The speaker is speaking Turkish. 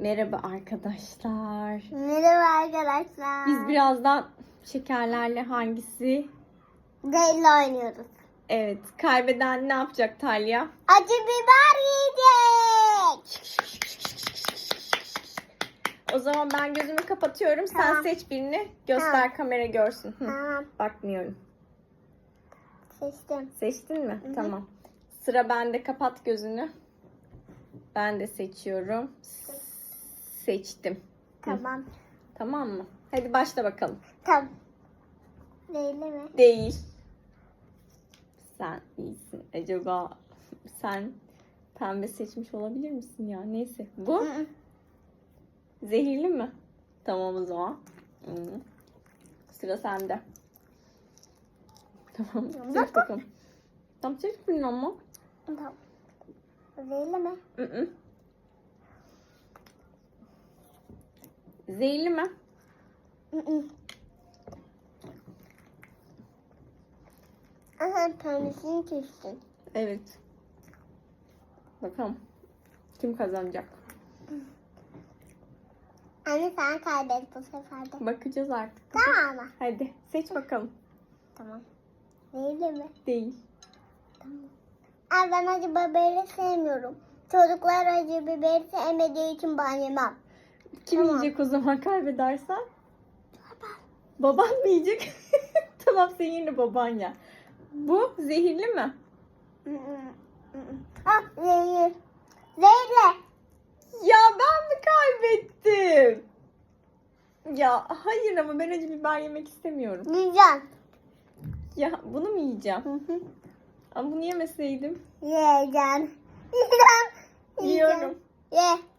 Merhaba arkadaşlar. Merhaba arkadaşlar. Biz birazdan şekerlerle hangisi? Değil oynuyoruz. Evet, kaybeden ne yapacak Talya? Acı biber yiyecek. O zaman ben gözümü kapatıyorum. Sen Tamam. seç birini. Göster Tamam. kamera görsün. Hı, Tamam Bakmıyorum. seçtim. Seçtin mi? hı. Tamam. Sıra bende. Kapat gözünü. Ben de seçiyorum. Seçtim. Tamam. Tamam mı? Hadi başla bakalım. Tamam. Değil mi? Değil. Sen iyisin. Acaba sen pembe seçmiş olabilir misin ya? Neyse. Bu zehirli mi? Tamam o zaman. Hı. Sıra sende. Tamam. Seç bakalım. Tam seç birini ama. Tamam. Değil mi? Hı hı. Zehirli mi? Aha pembesini seçtin. Evet. Bakalım. Kim kazanacak? Anne sen kaybet bu sefer de. Bakacağız artık. Tamam mı? Hadi seç bakalım. Tamam. Değil mi? Değil. Ay ben acı biberi sevmiyorum. Çocuklar acı biberi sevmediği için ben yemem. Kim Tamam. yiyecek o zaman kaybedersen? Baban mı yiyecek? tamam senin yerine baban ya. Bu zehirli mi? Ah zehir. Zehirle. Ya ben mi kaybettim? Ya hayır ama ben acı biber yemek istemiyorum. Yiyeceğim. Ya bunu mu yiyeceğim? Ama bunu yemeseydim. Yiyeceğim. Yiyeceğim. Yiyorum. Ye.